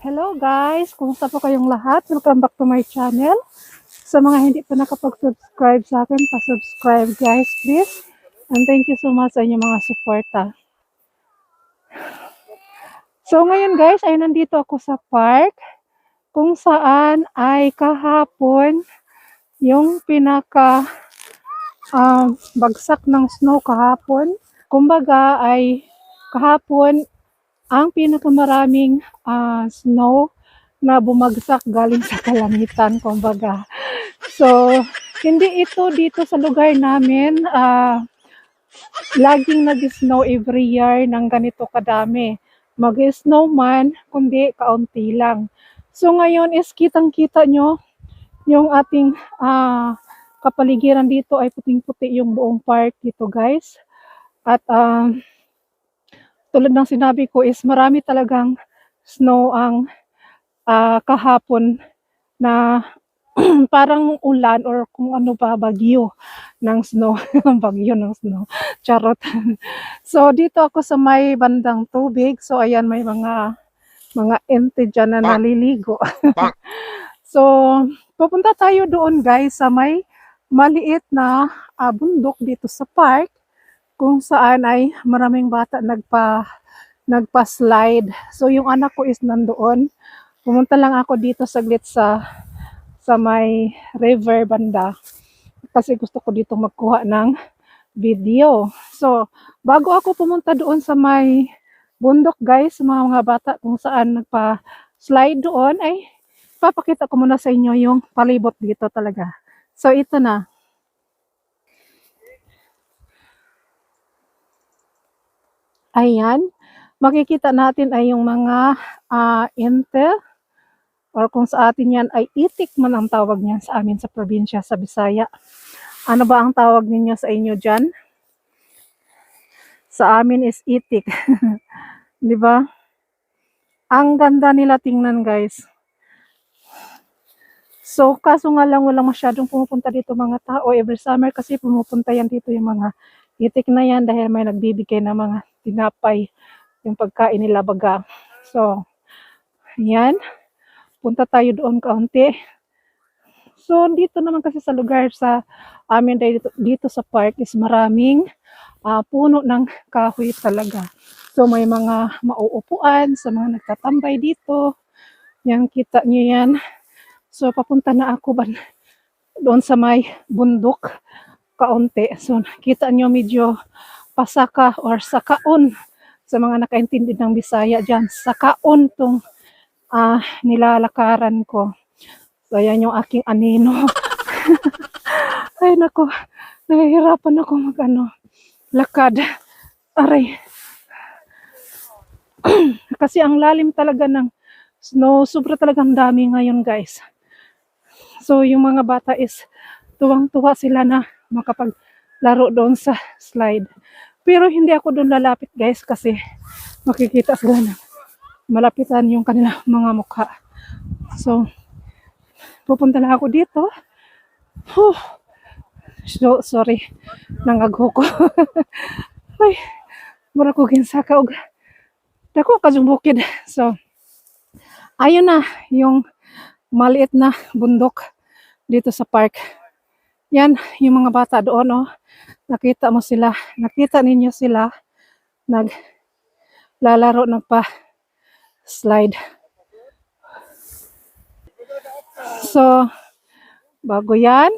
Hello guys! Kumusta po kayong lahat? Welcome back to my channel. Sa mga hindi pa nakapag-subscribe sa akin, pa-subscribe guys please. And thank you so much sa inyong mga suporta. So ngayon guys, ay nandito ako sa park kung saan ay kahapon yung pinaka um, bagsak ng snow kahapon. Kumbaga ay kahapon ang pinakamaraming ah, snow na bumagsak galing sa kalamitan, kumbaga. So, hindi ito dito sa lugar namin, ah, laging nag-snow every year ng ganito kadami. Mag-snow man, kundi kaunti lang. So, ngayon is kitang-kita nyo yung ating ah, kapaligiran dito ay puting-puti yung buong park dito, guys. At um, tulad ng sinabi ko is marami talagang snow ang ah, kahapon na parang ulan or kung ano pa bagyo ng snow bagyo ng snow. Charot. So dito ako sa may bandang tubig. So ayan may mga mga ente dyan na naliligo. So pupunta tayo doon guys sa may maliit na ah, bundok dito sa park kung saan ay maraming bata nagpa nagpa-slide. So yung anak ko is nandoon. Pumunta lang ako dito saglit sa sa may river banda kasi gusto ko dito magkuha ng video. So, bago ako pumunta doon sa may bundok guys, mga mga bata kung saan nagpa-slide doon, ay papakita ko muna sa inyo yung palibot dito talaga. So, ito na. Ayan. Makikita natin ay yung mga ah, ente or kung sa atin yan ay itik man ang tawag niyan sa amin sa probinsya sa Bisaya. Ano ba ang tawag ninyo sa inyo dyan? Sa amin is itik. Di ba? Ang ganda nila tingnan guys. So, kaso nga lang walang masyadong pumupunta dito mga tao. Every summer kasi pumupunta yan dito yung mga itik na yan dahil may nagbibigay ng mga tinapay yung pagkain nila baga. So, yan. Punta tayo doon kaunti. So, dito naman kasi sa lugar sa amin dito, dito sa park is maraming ah, puno ng kahoy talaga. So, may mga mauupuan sa mga nagtatambay dito. Yan, kita nyo yan. So, papunta na ako ban doon sa may bundok kaunti. So, kita nyo medyo pasaka or sakaon sa mga nakaintindi ng Bisaya dyan. Sakaon tong ah, nilalakaran ko. So, ayan yung aking anino. Ay, nako. Nahihirapan ako mag ano, lakad. Aray. Kasi ang lalim talaga ng snow. Sobra talagang dami ngayon, guys. So, yung mga bata is tuwang-tuwa sila na makapaglaro doon sa slide. Pero hindi ako doon lalapit, guys, kasi makikita sila na malapitan yung kanila mga mukha. So, pupunta na ako dito. Huh. So, sorry. Nangagho ko. Ay, mura ko ginsaka og dako kajong bukid. So, ayun na yung maliit na bundok dito sa park. Yan, yung mga bata doon, oh. Nakita mo sila, nakita ninyo sila naglalaro ng pa slide. So, bago yan,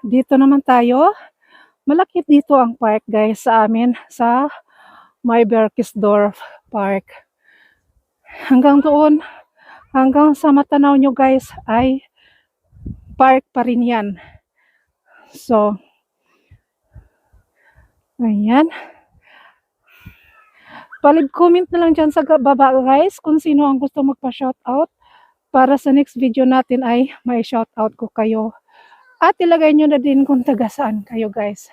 dito naman tayo. Malaki dito ang park guys sa amin sa may Berkesdorf Park. Hanggang doon, hanggang sa matanaw nyo guys ay park pa rin yan. So, ayan. Palib comment na lang dyan sa baba guys kung sino ang gusto magpa-shoutout para sa next video natin ay may shoutout ko kayo. At ilagay nyo na din kung taga saan kayo guys.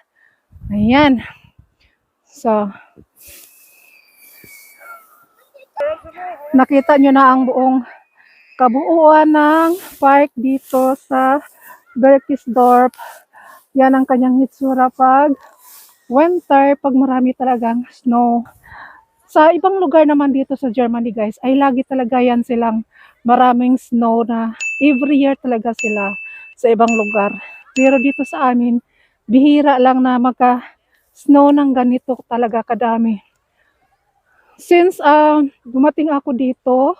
Ayan. So, nakita nyo na ang buong kabuuan ng park dito sa Berkisdorf. Yan ang kanyang hitsura pag winter, pag marami talagang snow. Sa ibang lugar naman dito sa Germany guys, ay lagi talaga yan silang maraming snow na every year talaga sila sa ibang lugar. Pero dito sa amin, bihira lang na magka snow ng ganito talaga kadami. Since ah, dumating ako dito,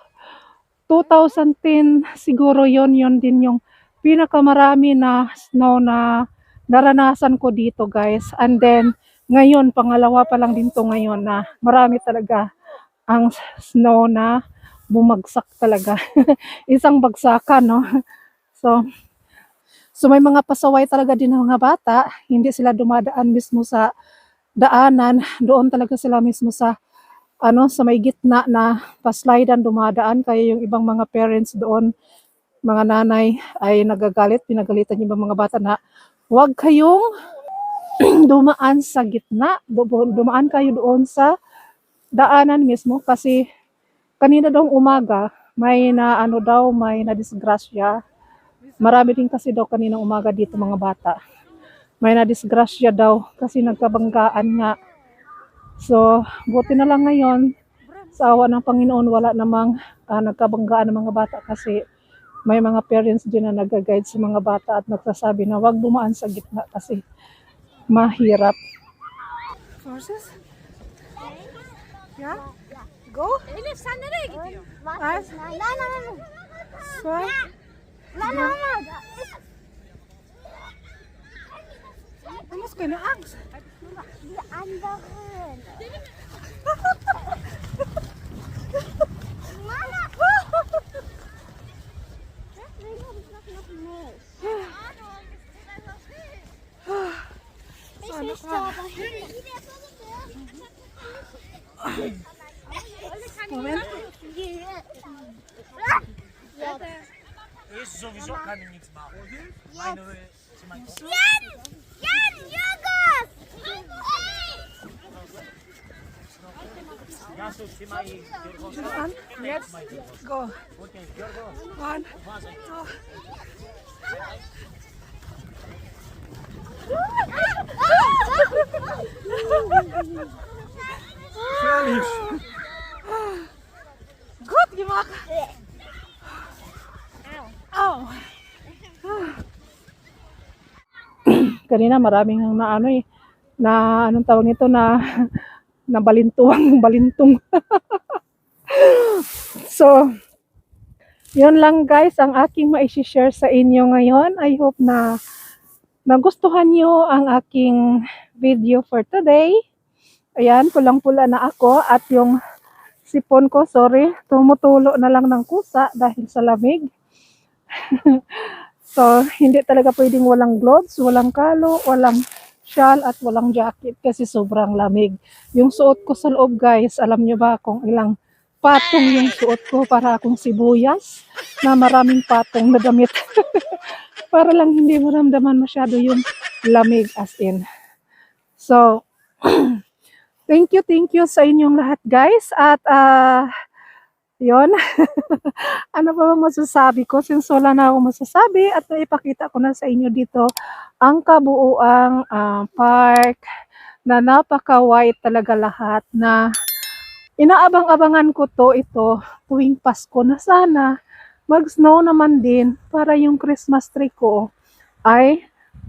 2010 siguro yon yon din yung pinakamarami na snow na naranasan ko dito guys. And then ngayon, pangalawa pa lang din to ngayon na marami talaga ang snow na bumagsak talaga. Isang bagsakan, no? So, so may mga pasaway talaga din ng mga bata. Hindi sila dumadaan mismo sa daanan. Doon talaga sila mismo sa ano sa may gitna na paslidan dumadaan kaya yung ibang mga parents doon mga nanay ay nagagalit pinagalitan yung ibang mga bata na huwag kayong dumaan sa gitna Du- dumaan kayo doon sa daanan mismo. Kasi kanina daw umaga may na ano daw may na disgrasya marami din kasi daw kaninang umaga dito mga bata. May na disgrasya daw kasi nagkabanggaan nga So, buti na lang ngayon, sa awa ng Panginoon, wala namang ah, nagkabanggaan ng mga bata kasi may mga parents din na nag-guide sa mga bata at nagsasabi na wag dumaan sa gitna kasi mahirap. Horses? Yeah? Go? Elif sen nereye gidiyorsun? Was? Nein, nein, nein, nein. Swan? Nein, nein, Du musst keine Angst. Die anderen. Mama! Nein, hab ich noch, noch nicht. Ich nicht aber Moment. Ist sowieso kann ich nichts machen. Meine, sie An? Jetzt? Go. One. was? Gut gemacht. Ow. Kanina maraming na ano eh, na anong tawag nito na na balintuang balintong. so, yun lang guys ang aking mai-share sa inyo ngayon. I hope na nagustuhan nyo ang aking video for today. Ayan, pulang-pula na ako at yung sipon ko, sorry, tumutulo na lang ng kusa dahil sa lamig. so, hindi talaga pwedeng walang gloves, walang kalo, walang shawl at walang jacket kasi sobrang lamig. Yung suot ko sa loob guys, alam nyo ba kung ilang patong yung suot ko para akong sibuyas na maraming patong na damit. para lang hindi maramdaman masyado yung lamig as in. So, thank you, thank you sa inyong lahat guys. At ah yon ano pa bang masasabi ko? Since wala na ako masasabi at naipakita ko na sa inyo dito ang kabuuang ah, park na napaka-white talaga lahat na inaabang-abangan ko to ito tuwing Pasko na sana mag-snow naman din para yung Christmas tree ko ay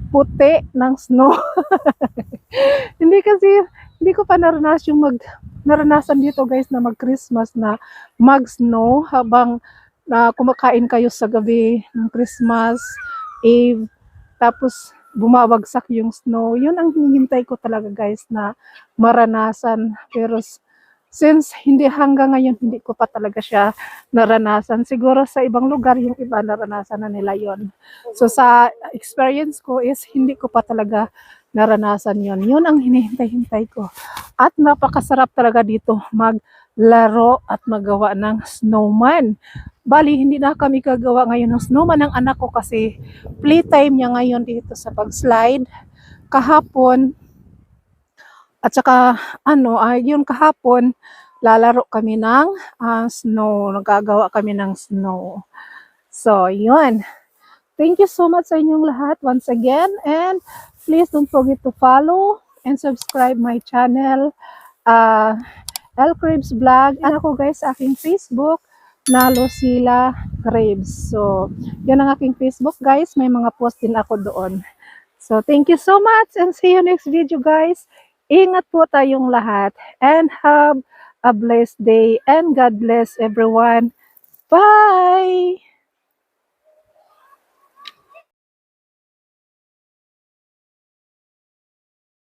puti ng snow. hindi kasi, hindi ko pa naranas yung mag, naranasan dito guys na mag-Christmas na mag-snow habang na kumakain kayo sa gabi ng Christmas Eve. Tapos bumabagsak yung snow. Yun ang hinihintay ko talaga guys na maranasan. Pero since hindi hanggang ngayon hindi ko pa talaga siya naranasan. Siguro sa ibang lugar yung iba naranasan na nila yon. So sa experience ko is hindi ko pa talaga naranasan yon. Yun ang hinihintay-hintay ko. At napakasarap talaga dito maglaro at magawa ng snowman. Bali, hindi na kami gagawa ngayon ng snowman ng anak ko kasi playtime niya ngayon dito sa pag-slide. Kahapon, at saka ano, ay yun kahapon, lalaro kami ng ah, snow. Nagagawa kami ng snow. So, yun. Thank you so much sa inyong lahat once again. And please don't forget to follow and subscribe my channel. Uh, El Cribs Vlog. Ano ko guys aking Facebook na Lucila Cribs. So, yun ang aking Facebook guys. May mga post din ako doon. So, thank you so much and see you next video guys. Ingat po tayong lahat and have a blessed day and God bless everyone. Bye!